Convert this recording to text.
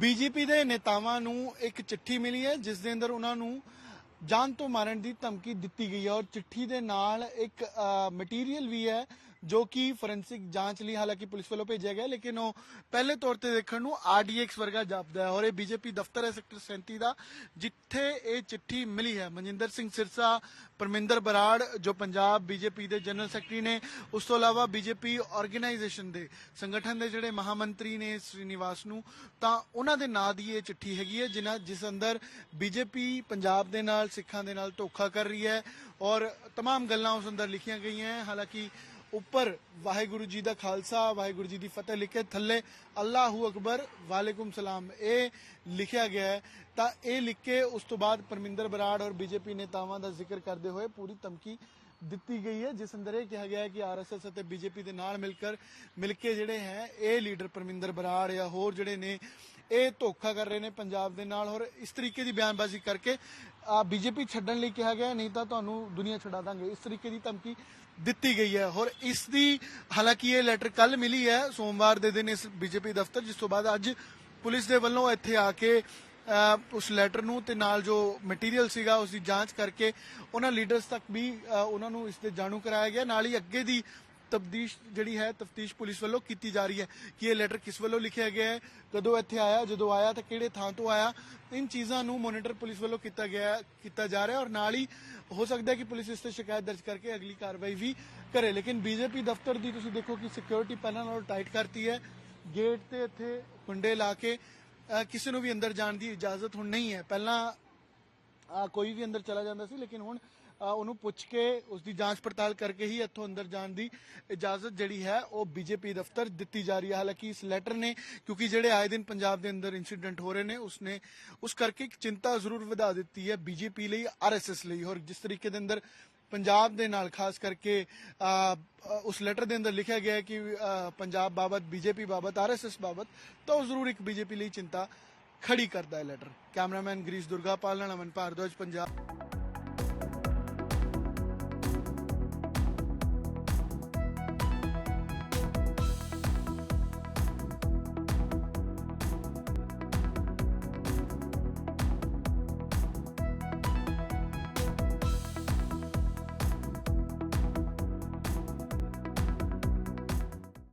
BJP ਦੇ ਨੇਤਾਵਾਂ ਨੂੰ ਇੱਕ ਚਿੱਠੀ ਮਿਲੀ ਹੈ, ਜਿਸ ਦੇ ਅੰਦਰ ਉਹਨਾਂ ਨੂੰ ਜਾਨ ਤੋਂ ਮਾਰਨ ਦੀ ਧਮਕੀ ਦਿੱਤੀ ਗਈ ਹੈ ਔਰ ਚਿੱਠੀ ਦੇ ਨਾਲ ਇੱਕ ਮਟੀਰੀਅਲ ਵੀ ਹੈ ਜੋ ਕਿ ਫੋਰੈਂਸਿਕ ਜਾਂਚ ਲਈ ਹਾਲਾਂਕਿ ਪੁਲਿਸ ਵੱਲੋਂ ਭੇਜਿਆ ਗਿਆ ਲੇਕਿਨ ਉਹ ਪਹਿਲੇ ਤੌਰ ਤੇ ਦੇਖਣ ਨੂੰ ਆਰਡੀਐਕਸ ਵਰਗਾ ਜਾਪਦਾ ਹੈ ਔਰ ਇਹ ਬੀਜੇਪੀ ਦਫ਼ਤਰ ਹੈ ਸੈਕਟਰ 37 ਦਾ ਜਿੱਥੇ ਇਹ ਚਿੱਠੀ ਮਿਲੀ ਹੈ ਮਨਜਿੰਦਰ ਸਿੰਘ ਸਿਰਸਾ ਪਰਮਿੰਦਰ ਬਰਾੜ ਜੋ ਪੰਜਾਬ ਬੀਜੇਪੀ ਦੇ ਜਨਰਲ ਸੈਕਟਰੀ ਨੇ ਉਸ ਤੋਂ ਇਲਾਵਾ ਬੀਜੇਪੀ ਆਰਗੇਨਾਈਜੇਸ਼ਨ ਦੇ ਸੰਗਠਨ ਦੇ ਜਿਹੜੇ ਮਹਾਮੰਤਰੀ ਨੇ ਸ੍ਰੀਨਿਵਾਸ ਨੂੰ ਤਾਂ ਉਹਨਾਂ ਦੇ ਨਾਂ ਦੀ ਇਹ ਚਿੱਠੀ ਹੈਗੀ ਹੈ ਜਿਨ੍ਹਾਂ ਜਿਸ ਅੰਦਰ ਬੀਜੇਪੀ ਪੰਜਾਬ ਦੇ ਨਾਲ ਸਿੱਖਾਂ ਦੇ ਨਾਲ ਧੋਖਾ ਕਰ ਰਹੀ ਹੈ ਔਰ तमाम ਗੱਲਾਂ ਉਸ ਅੰਦਰ ਲਿਖੀਆਂ ਗਈਆਂ ਹੈ ਹਾਲਾਂਕਿ ਉੱਪਰ ਵਾਹਿਗੁਰੂ ਜੀ ਦਾ ਖਾਲਸਾ, ਵਾਹਿਗੁਰੂ ਜੀ ਦੀ ਫਤਿਹ ਲਿਖੇ ਥੱਲੇ ਅੱਲਾਹੂ ਅਕਬਰ, ਵਾਲੇਕੁਮ ਸਲਾਮ। ਇਹ ਲਿਖਿਆ ਗਿਆ ਹੈ। ਤਾਂ ਇਹ ਲਿਖ ਕੇ ਉਸ ਤੋਂ ਬਾਅਦ ਪਰਮਿੰਦਰ ਬਰਾੜ ਔਰ ਬੀਜੇਪੀ ਨੇਤਾਵਾਂ ਦਾ ਜ਼ਿਕਰ ਕਰਦੇ ਹੋਏ ਪੂਰੀ ਧਮਕੀ ਦਿੱਤੀ ਗਈ ਹੈ, ਜਿਸ ਅੰਦਰ ਇਹ ਕਿਹਾ ਗਿਆ ਹੈ ਕਿ ਆਰਐਸਐਸ ਅਤੇ ਬੀਜੇਪੀ ਦੇ ਨਾਲ ਮਿਲ ਕਰ ਮਿਲ ਕੇ ਜਿਹੜੇ ਹੈ, ਇਹ ਲੀਡਰ ਪਰਮਿੰਦਰ ਬਰਾੜ ਜਾਂ ਹੋਰ ਜਿਹੜੇ ਨੇ, ਇਹ ਧੋਖਾ ਕਰ ਰਹੇ ਨੇ ਪੰਜਾਬ ਦੇ ਨਾਲ। ਔਰ ਇਸ ਤਰੀਕੇ ਦੀ ਬਿਆਨਬਾਜ਼ੀ ਕਰਕੇ, ਆ ਬੀਜੇਪੀ ਛੱਡਣ ਲਈ ਕਿਹਾ ਗਿਆ, ਨਹੀਂ ਤਾਂ ਤੁਹਾਨੂੰ ਦੁਨੀਆ ਛਡਾ ਦਾਂਗੇ। ਇਸ ਤਰੀਕੇ ਦੀ ਧਮਕੀ ਦਿੱਤੀ ਗਈ ਹੈ। ਔਰ ਇਸ ਦੀ, ਹਾਲਾਂਕਿ ਇਹ ਲੈਟਰ ਕੱਲ ਮਿਲੀ ਹੈ, ਸੋਮਵਾਰ ਦੇ ਦਿਨ ਇਸ ਬੀਜੇਪੀ ਦਫ਼ਤਰ, ਜਿਸ ਤੋਂ ਬਾਅਦ ਅੱਜ ਪੁਲਿਸ ਦੇ ਵੱਲੋਂ ਇੱਥੇ ਆ ਕੇ ਉਸ ਲੈਟਰ ਨੂੰ ਤੇ ਨਾਲ ਜੋ ਮਟੀਰੀਅਲ ਸੀਗਾ ਉਸ ਦੀ ਜਾਂਚ ਕਰਕੇ ਉਹਨਾਂ ਲੀਡਰਸ ਤੱਕ ਵੀ ਉਹਨਾਂ ਨੂੰ ਇਸ ਦੇ ਜਾਣੂ ਕਰਾਇਆ ਗਿਆ। ਨਾਲ ਹੀ ਅੱਗੇ ਦੀ ਤਬਦੀਸ਼ ਜਿਹੜੀ ਹੈ, ਤਫਤੀਸ਼ ਪੁਲਿਸ ਵੱਲੋਂ ਕੀਤੀ ਜਾ ਰਹੀ ਹੈ ਕਿ ਇਹ ਲੈਟਰ ਕਿਸ ਵੱਲੋਂ ਲਿਖਿਆ ਗਿਆ ਹੈ, ਕਦੋਂ ਇੱਥੇ ਆਇਆ, ਜਦੋਂ ਆਇਆ ਤਾਂ ਕਿਹੜੇ ਥਾਂ ਤੋਂ ਆਇਆ, ਇਨ ਚੀਜ਼ਾਂ ਨੂੰ ਮੋਨੀਟਰ ਪੁਲਿਸ ਵੱਲੋਂ ਕੀਤਾ ਗਿਆ, ਕੀਤਾ ਜਾ ਰਿਹਾ ਔਰ ਨਾਲ ਹੀ ਹੋ ਸਕਦਾ ਹੈ ਕਿ ਪੁਲਿਸ ਇਸ ਤੇ ਸ਼ਿਕਾਇਤ ਦਰਜ ਕਰਕੇ ਅਗਲੀ ਕਾਰਵਾਈ ਵੀ ਕਰੇ। ਲੇਕਿਨ ਬੀਜੇਪੀ ਦਫ਼ਤਰ ਦੀ ਤੁਸੀਂ ਦੇਖੋ ਕਿ ਸਿਕਿਉਰਿਟੀ ਪਹਿਲਾਂ ਨਾਲੋਂ ਟਾਈਟ ਕਰਤੀ ਹੈ। ਗੇਟ ਤੇ ਇੱਥੇ ਕੁੰਡੇ ਲਾ ਕੇ ਕਿਸੇ ਨੂੰ ਵੀ ਅੰਦਰ ਜਾਣ ਦੀ ਇਜਾਜ਼ਤ ਹੁਣ ਨਹੀਂ ਹੈ। ਪਹਿਲਾਂ ਕੋਈ ਵੀ ਅੰਦਰ ਚਲਾ ਜਾਂਦਾ ਸੀ, ਲੇਕਿਨ ਹੁਣ ਉਹਨੂੰ ਪੁੱਛ ਕੇ ਉਸ ਦੀ ਜਾਂਚ ਪੜਤਾਲ ਕਰਕੇ ਹੀ ਇੱਥੋਂ ਅੰਦਰ ਜਾਣ ਦੀ ਇਜਾਜ਼ਤ ਜਿਹੜੀ ਹੈ ਉਹ ਬੀਜੇਪੀ ਦਫ਼ਤਰ ਦਿੱਤੀ ਜਾ ਰਹੀ ਹੈ। ਹਾਲਾਂਕਿ ਇਸ ਲੈਟਰ ਨੇ, ਕਿਉਂਕਿ ਜਿਹੜੇ ਆਏ ਦਿਨ ਪੰਜਾਬ ਦੇ ਅੰਦਰ ਇਨਸੀਡੈਂਟ ਹੋ ਰਹੇ ਨੇ, ਉਸਨੇ, ਉਸ ਕਰਕੇ ਇੱਕ ਚਿੰਤਾ ਜ਼ਰੂਰ ਵਧਾ ਦਿੱਤੀ ਹੈ ਬੀਜੇਪੀ ਲਈ ਆਰਐਸਐਸ ਲਈ। ਔਰ ਜਿਸ ਤਰੀਕੇ ਦੇ ਅੰਦਰ ਪੰਜਾਬ ਦੇ ਨਾਲ, ਖਾਸ ਕਰਕੇ ਉਸ ਲੈਟਰ ਦੇ ਅੰਦਰ ਲਿਖਿਆ ਗਿਆ ਹੈ ਕਿ ਪੰਜਾਬ ਬਾਬਤ ਬੀਜੇਪੀ ਬਾਬਤ ਆਰਐਸਐਸ ਬਾਬਤ, ਤਾਂ ਉਹ ਜ਼ਰੂਰ ਇੱਕ ਬੀਜੇਪੀ ਲਈ ਚਿੰਤਾ ਖੜੀ ਕਰਦਾ ਹੈ ਲੈਟਰ ਕੈਮਰਾਮੈਨ ਗਰੀਸ਼ ਦੁਰਗਾਪਾਲ ਨਾਲ ਅਮਨ ਭਾਰਦਵਾਜ, ਪੰਜਾਬ।